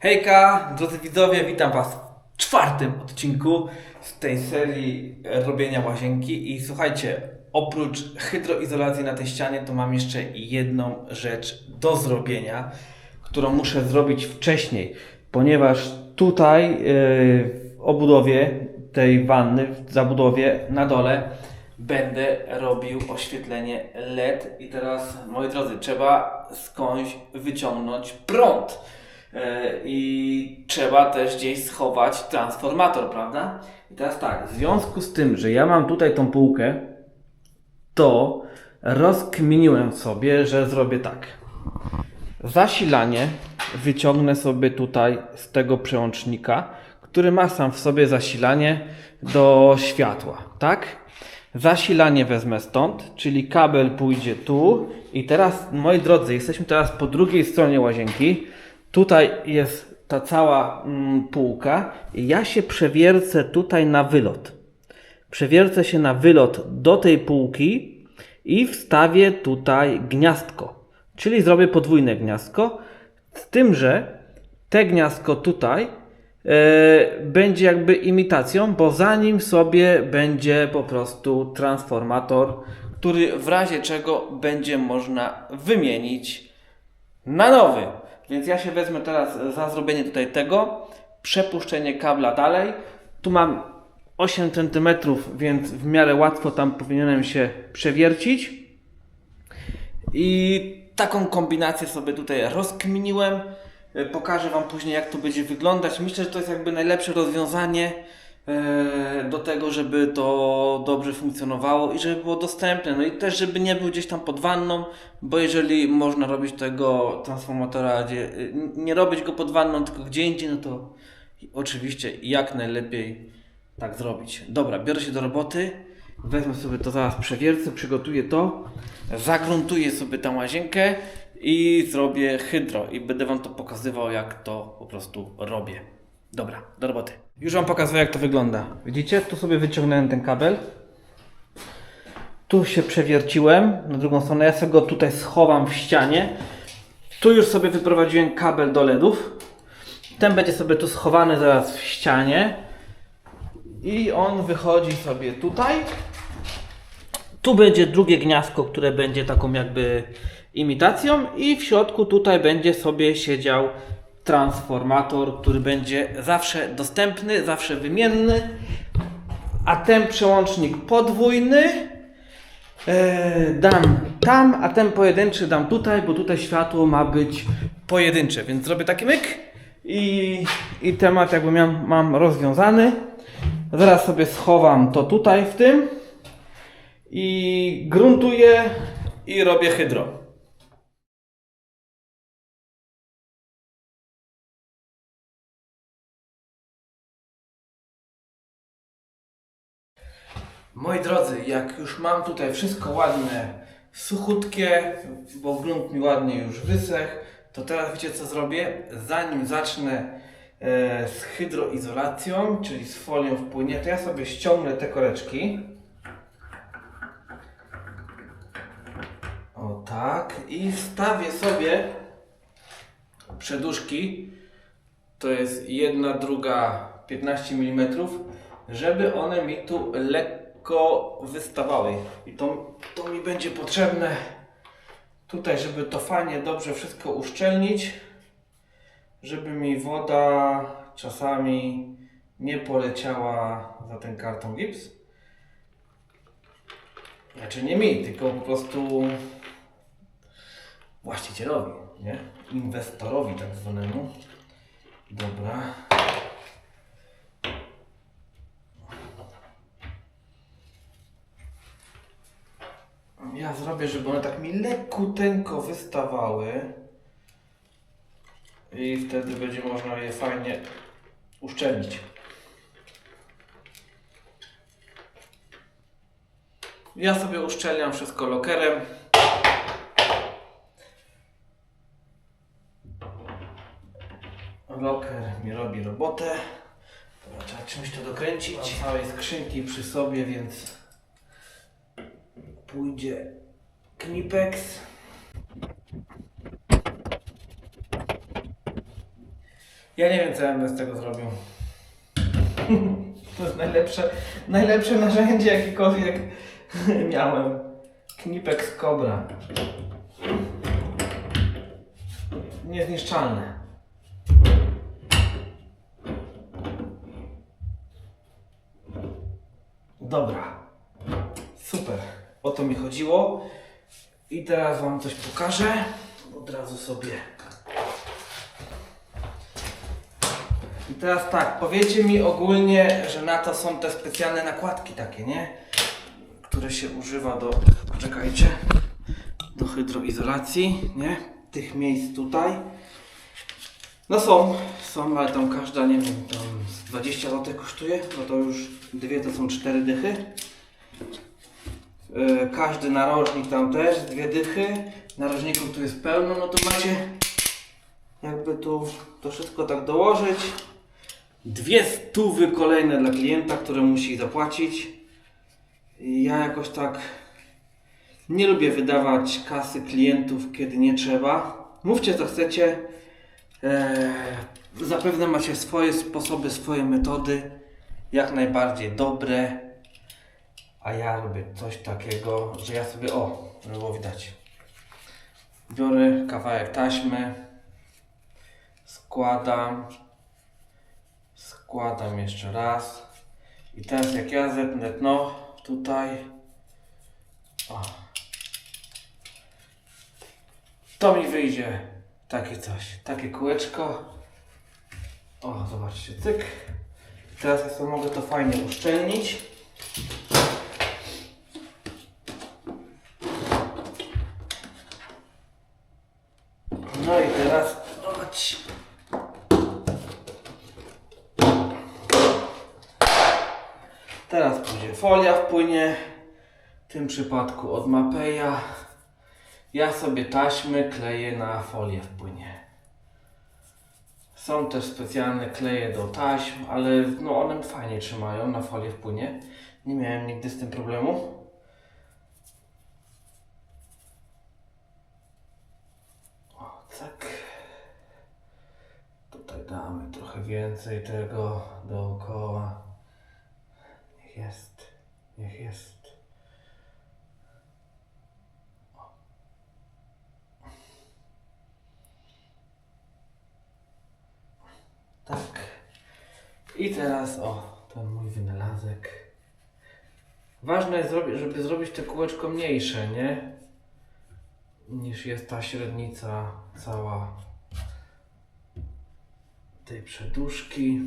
Hejka, drodzy widzowie, witam Was w czwartym odcinku z tej serii robienia łazienki i słuchajcie, oprócz hydroizolacji na tej ścianie to mam jeszcze jedną rzecz do zrobienia, którą muszę zrobić wcześniej, ponieważ tutaj yy, w obudowie tej wanny, w zabudowie na dole będę robił oświetlenie LED i teraz, moi drodzy, trzeba skądś wyciągnąć prąd. E, I trzeba też gdzieś schować transformator, prawda? I teraz tak, w związku z tym, że ja mam tutaj tą półkę, to rozkminiłem sobie, że zrobię tak. Zasilanie wyciągnę sobie tutaj z tego przełącznika, który ma sam w sobie zasilanie do światła, tak? Zasilanie wezmę stąd, czyli kabel pójdzie tu i teraz, moi drodzy, jesteśmy teraz po drugiej stronie łazienki. Tutaj jest ta cała mm, półka ja się przewiercę tutaj na wylot. Przewiercę się na wylot do tej półki i wstawię tutaj gniazdko. Czyli zrobię podwójne gniazdko, z tym, że te gniazdko tutaj e, będzie jakby imitacją, bo za nim sobie będzie po prostu transformator, który w razie czego będzie można wymienić na nowy. Więc ja się wezmę teraz za zrobienie tutaj tego, przepuszczenie kabla dalej. Tu mam 8 cm, więc w miarę łatwo tam powinienem się przewiercić. I taką kombinację sobie tutaj rozkminiłem. Pokażę Wam później, jak to będzie wyglądać. Myślę, że to jest jakby najlepsze rozwiązanie do tego, żeby to dobrze funkcjonowało i żeby było dostępne. No i też, żeby nie był gdzieś tam pod wanną, bo jeżeli można robić tego transformatora, gdzie, y, nie robić go pod wanną, tylko gdzie indziej, no to oczywiście jak najlepiej tak zrobić. Dobra, biorę się do roboty. Wezmę sobie to zaraz przewiercę, przygotuję to, zagruntuję sobie tę łazienkę i zrobię hydro i będę Wam to pokazywał, jak to po prostu robię. Dobra, do roboty. Już Wam pokazuję, jak to wygląda. Widzicie? Tu sobie wyciągnąłem ten kabel. Tu się przewierciłem na drugą stronę. Ja sobie go tutaj schowam w ścianie. Tu już sobie wyprowadziłem kabel do LEDów. Ten będzie sobie tu schowany zaraz w ścianie. I on wychodzi sobie tutaj. Tu będzie drugie gniazdko, które będzie taką jakby imitacją i w środku tutaj będzie sobie siedział transformator, który będzie zawsze dostępny, zawsze wymienny. A ten przełącznik podwójny e, dam tam, a ten pojedynczy dam tutaj, bo tutaj światło ma być pojedyncze, więc zrobię taki myk i, i temat jakby miał, mam rozwiązany. Zaraz sobie schowam to tutaj w tym i gruntuję i robię hydro. Moi drodzy, jak już mam tutaj wszystko ładne, suchutkie, bo grunt mi ładnie już wysechł, to teraz wiecie co zrobię? Zanim zacznę e, z hydroizolacją, czyli z folią w płynie, to ja sobie ściągnę te koreczki. O tak. I wstawię sobie przeduszki. To jest jedna, druga 15 mm, żeby one mi tu lekko wystawały. I to, to mi będzie potrzebne tutaj, żeby to fajnie, dobrze wszystko uszczelnić, żeby mi woda czasami nie poleciała za ten karton gips. Znaczy nie mi, tylko po prostu właścicielowi, nie? Inwestorowi tak zwanemu. Dobra. Zrobię, żeby one tak mi lekkuteńko wystawały. I wtedy będzie można je fajnie uszczelnić. Ja sobie uszczelniam wszystko lokerem. Loker mi robi robotę. Trzeba czymś to dokręcić. Mam całej skrzynki przy sobie, więc pójdzie Knipex. Ja nie wiem, co ja bym bez tego zrobił. To jest najlepsze, najlepsze narzędzie, jakiekolwiek miałem. Knipek z kobra. Niezniszczalne. Dobra. Super. O to mi chodziło. I teraz Wam coś pokażę. Od razu sobie. I teraz tak, powiecie mi ogólnie, że na to są te specjalne nakładki takie, nie? Które się używa do, poczekajcie, do hydroizolacji, nie? Tych miejsc tutaj. No są, są, ale tam każda, nie wiem, tam z 20 zł kosztuje, no to już dwie to są cztery dychy. Yy, każdy narożnik tam też, dwie dychy. Narożników tu jest pełno, no to macie jakby tu to wszystko tak dołożyć. Dwie stówy kolejne dla klienta, które musi zapłacić. I Ja jakoś tak nie lubię wydawać kasy klientów, kiedy nie trzeba. Mówcie co chcecie. Eee, zapewne macie swoje sposoby, swoje metody. Jak najbardziej dobre. A ja robię coś takiego, że ja sobie, o, było widać. Biorę kawałek taśmy, składam, składam jeszcze raz. I teraz jak ja zetnę dno tutaj, o, to mi wyjdzie takie coś, takie kółeczko. O, zobaczcie, cyk. Teraz ja sobie mogę to fajnie uszczelnić. No i teraz zobacz. Teraz pójdzie folia wpłynie. W tym przypadku od Mapeja. Ja sobie taśmy kleję na folię wpłynie. Są też specjalne kleje do taśm, ale no one fajnie trzymają na folię wpłynie. Nie miałem nigdy z tym problemu. O, tak. Tutaj damy trochę więcej tego dookoła. Jest. Niech jest. Tak. I teraz o, ten mój wynalazek. Ważne jest, żeby zrobić te kółeczko mniejsze, nie? Niż jest ta średnica cała tej przeduszki.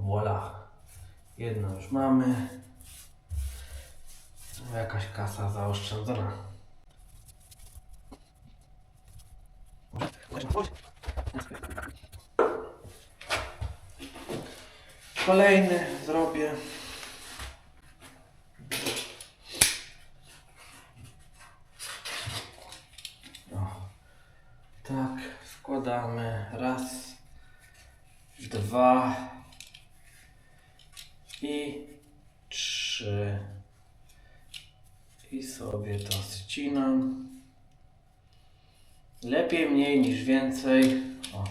Voila. Jedno już mamy. Jakaś kasa zaoszczędzona. Kolejny zrobię. O, tak, składamy raz, dwa i trzy. I sobie to ścinam. Lepiej mniej niż więcej. O.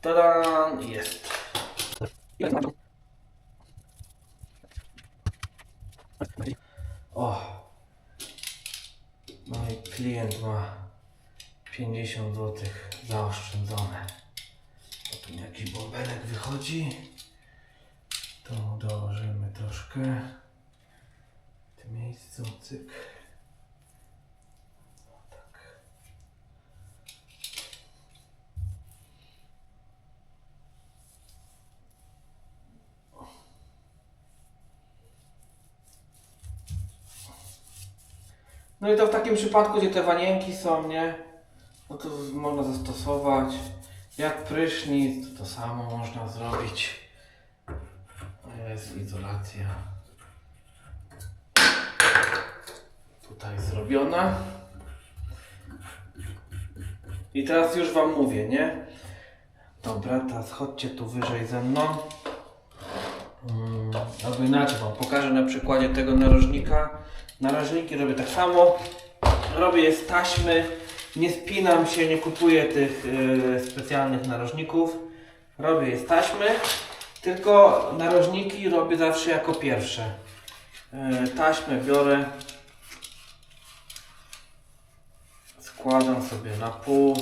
Tada! Jest. O. I klient ma 50 zł zaoszczędzone. Tu jakiś bąbelek wychodzi. To dołożymy troszkę. W tym miejscu, cyk. No i to w takim przypadku, gdzie te wanienki są, nie? No to można zastosować. Jak prysznic, to to samo można zrobić. Jest izolacja. Tutaj zrobiona. I teraz już Wam mówię, nie? Dobra, teraz chodźcie tu wyżej ze mną. Mm, albo inaczej Wam pokażę na przykładzie tego narożnika. Narożniki robię tak samo. Robię je z taśmy nie spinam się, nie kupuję tych y, specjalnych narożników. Robię je z taśmy, tylko narożniki robię zawsze jako pierwsze. Y, taśmę biorę, składam sobie na pół,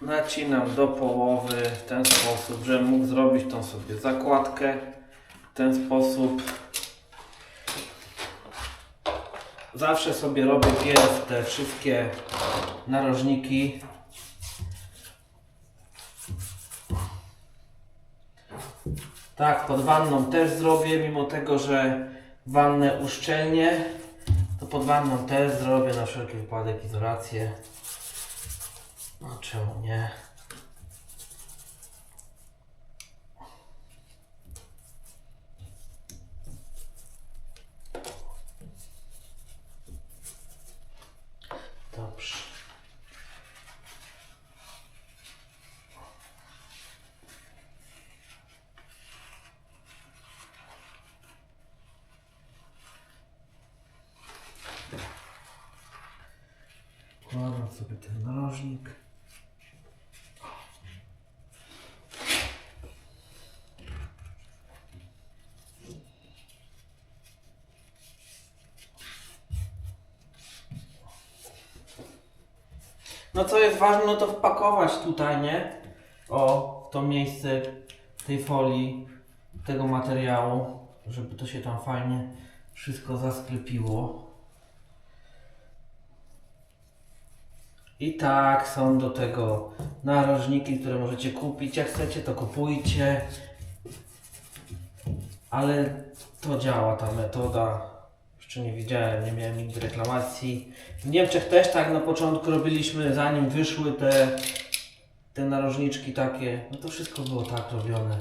nacinam do połowy w ten sposób, żebym mógł zrobić tą sobie zakładkę w ten sposób. Zawsze sobie robię pierw te wszystkie narożniki. Tak, pod wanną też zrobię, mimo tego, że wannę uszczelnię, to pod wanną też zrobię na wszelki wypadek izolację. No czemu nie? Dobrze. Kładam sobie ten narożnik. No co jest ważne, no to wpakować tutaj, nie? O, to miejsce tej folii, tego materiału, żeby to się tam fajnie wszystko zasklepiło. I tak są do tego narożniki, które możecie kupić. Jak chcecie, to kupujcie. Ale to działa ta metoda. Jeszcze nie widziałem, nie miałem nigdy reklamacji. W Niemczech też tak na początku robiliśmy, zanim wyszły te, te narożniczki takie. No to wszystko było tak robione.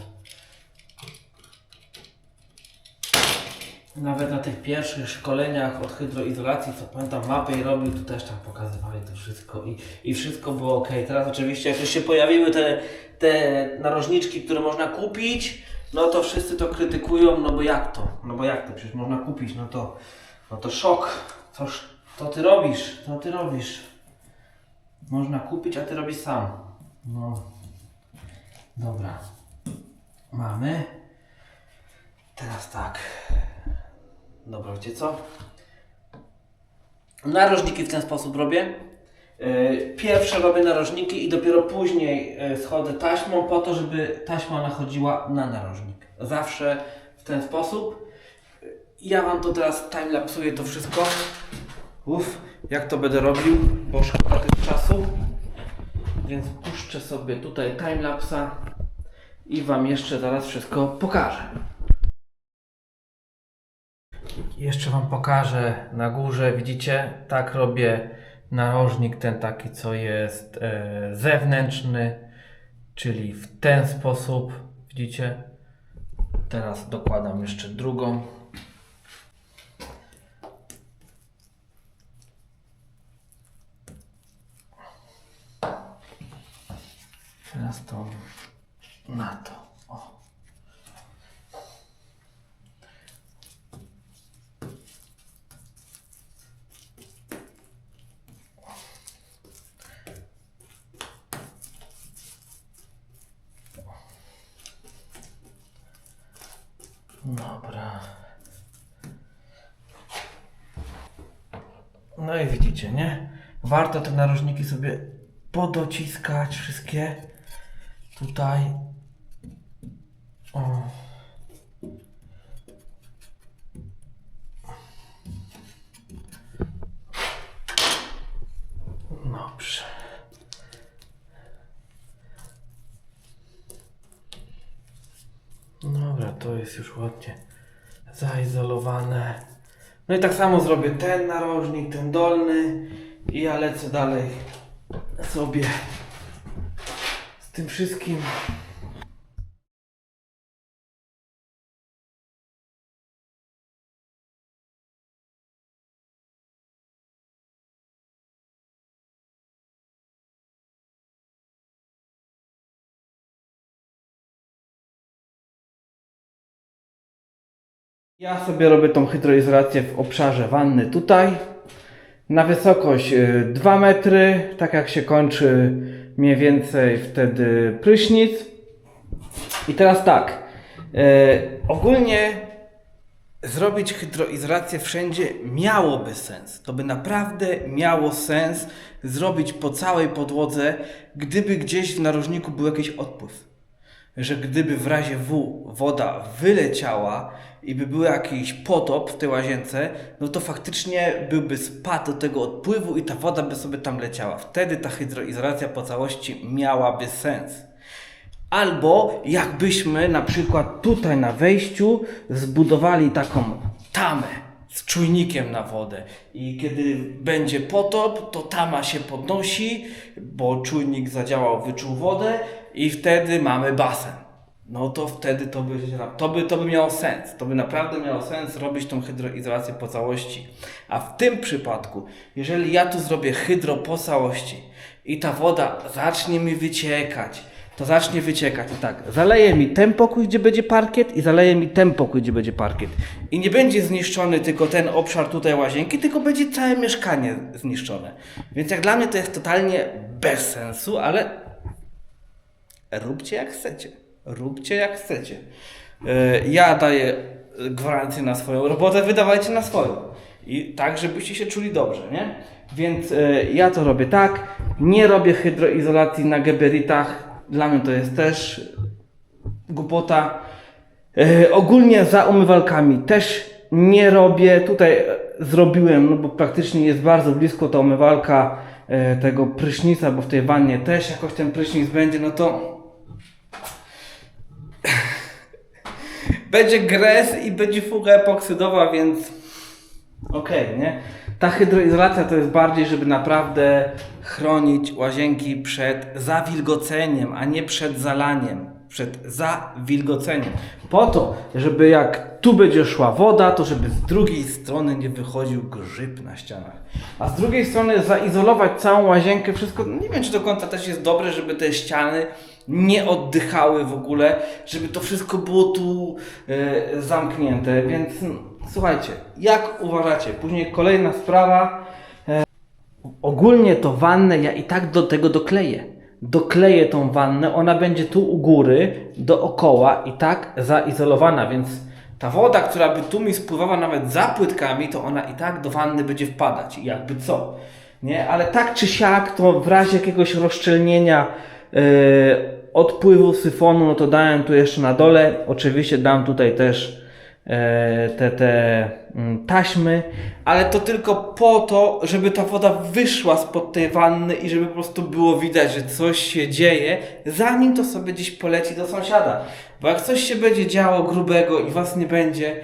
Nawet na tych pierwszych szkoleniach od hydroizolacji, co pamiętam, mapy robił, to też tam pokazywali to wszystko i, i wszystko było ok. Teraz oczywiście, jak już się pojawiły te, te narożniczki, które można kupić, no to wszyscy to krytykują, no bo jak to? No bo jak to? Przecież można kupić, no to, no to szok. Coż to ty robisz? To ty robisz. Można kupić, a ty robisz sam. No. Dobra. Mamy. Teraz tak. Dobra, wiecie co? Narożniki w ten sposób robię. Yy, Pierwsze robię narożniki i dopiero później yy, schodzę taśmą po to, żeby taśma nachodziła na narożnik. Zawsze w ten sposób. Ja Wam to teraz timelapsuję to wszystko. Uff, jak to będę robił, bo szkoda tych czasu. Więc puszczę sobie tutaj timelapsa i Wam jeszcze zaraz wszystko pokażę. Jeszcze Wam pokażę na górze, widzicie, tak robię narożnik ten taki, co jest e, zewnętrzny, czyli w ten sposób, widzicie. Teraz dokładam jeszcze drugą. Teraz to na to. O. Dobra. Widzicie, nie? Warto te narożniki sobie podociskać wszystkie tutaj. O. Dobrze. Dobra, to jest już ładnie zaizolowane. No i tak samo zrobię ten narożnik, ten dolny i ja lecę dalej sobie z tym wszystkim. Ja sobie robię tą hydroizolację w obszarze wanny tutaj. na wysokość y, 2 metry, tak jak się kończy mniej więcej wtedy prysznic. I teraz tak, e, ogólnie zrobić hydroizolację wszędzie miałoby sens. To by naprawdę miało sens zrobić po całej podłodze, gdyby gdzieś w narożniku był jakiś odpływ. Że gdyby w razie W woda wyleciała i by był jakiś potop w tej łazience, no to faktycznie byłby spad do tego odpływu i ta woda by sobie tam leciała. Wtedy ta hydroizolacja po całości miałaby sens. Albo jakbyśmy na przykład tutaj na wejściu zbudowali taką tamę z czujnikiem na wodę i kiedy będzie potop, to tama się podnosi, bo czujnik zadziałał, wyczuł wodę i wtedy mamy basen. No to wtedy to by, to by, to by miało sens. To by naprawdę miało sens robić tą hydroizolację po całości. A w tym przypadku, jeżeli ja tu zrobię hydro po całości i ta woda zacznie mi wyciekać, to zacznie wyciekać. I tak, zaleje mi ten pokój, gdzie będzie parkiet i zaleje mi ten pokój, gdzie będzie parkiet. I nie będzie zniszczony tylko ten obszar tutaj łazienki, tylko będzie całe mieszkanie zniszczone. Więc jak dla mnie to jest totalnie bez sensu, ale róbcie jak chcecie. Róbcie jak chcecie. Yy, Ja daję gwarancję na swoją robotę, wydawajcie na swoją. I tak, żebyście się czuli dobrze, nie? Więc yy, ja to robię tak. Nie robię hydroizolacji na geberitach. Dla mnie to jest też głupota. E, ogólnie za umywalkami też nie robię. Tutaj e, zrobiłem, no bo praktycznie jest bardzo blisko ta umywalka e, tego prysznica, bo w tej wannie też jakoś ten prysznic będzie, no to będzie gres i będzie fuga epoksydowa, więc okej, nie? Ta hydroizolacja to jest bardziej, żeby naprawdę chronić łazienki przed zawilgoceniem, a nie przed zalaniem. Przed zawilgoceniem. Po to, żeby jak tu będzie szła woda, to żeby z drugiej strony nie wychodził grzyb na ścianach. A z drugiej strony zaizolować całą łazienkę, wszystko. Nie wiem, czy do końca też jest dobre, żeby te ściany nie oddychały w ogóle, żeby to wszystko było tu e, zamknięte. Więc słuchajcie, jak uważacie? Później kolejna sprawa. E, ogólnie to wannę ja i tak do tego dokleję. Dokleję tą wannę, ona będzie tu u góry, dookoła i tak zaizolowana, więc ta woda, która by tu mi spływała nawet za płytkami, to ona i tak do wanny będzie wpadać. Jakby co? Nie? Ale tak czy siak, to w razie jakiegoś rozszczelnienia odpływu syfonu, no to dałem tu jeszcze na dole. Oczywiście dam tutaj też e, te, te mm, taśmy, ale to tylko po to, żeby ta woda wyszła spod tej wanny i żeby po prostu było widać, że coś się dzieje, zanim to sobie gdzieś poleci do sąsiada. Bo jak coś się będzie działo grubego i was nie będzie,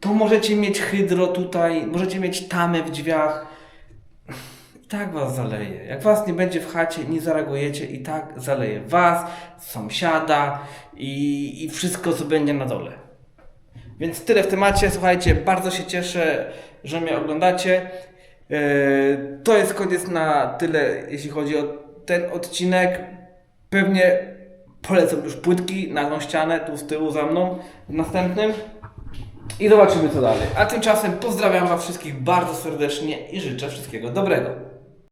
to możecie mieć hydro tutaj, możecie mieć tamę w drzwiach. Tak was zaleje. Jak was nie będzie w chacie, nie zareagujecie i tak zaleje was, sąsiada i, i wszystko, co będzie na dole. Więc tyle w temacie. Słuchajcie, bardzo się cieszę, że mnie oglądacie. Yy, To jest koniec na tyle, jeśli chodzi o ten odcinek. Pewnie polecę już płytki na tą ścianę tu z tyłu za mną w następnym. I zobaczymy co dalej. A tymczasem pozdrawiam Was wszystkich bardzo serdecznie i życzę wszystkiego dobrego.